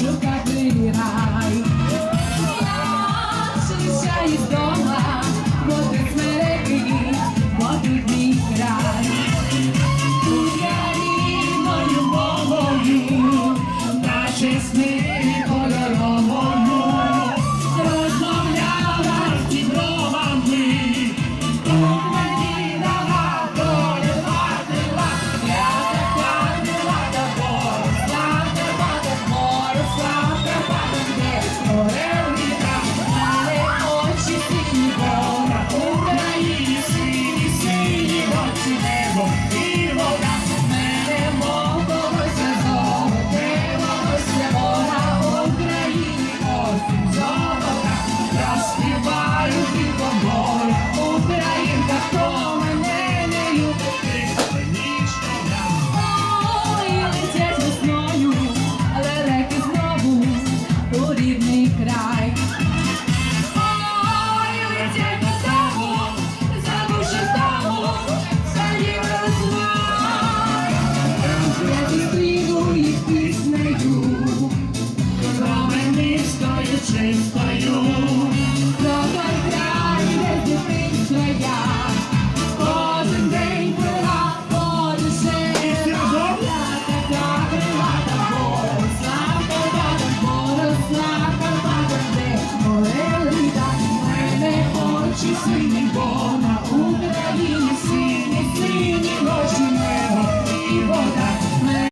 Шукати рай, я шищаю до. Forever. чистою, добрий край, де дитинства я, кожен день пила, подуши, така крилата боросла, кабада, боросла, кабада, де горели, мене очі сині.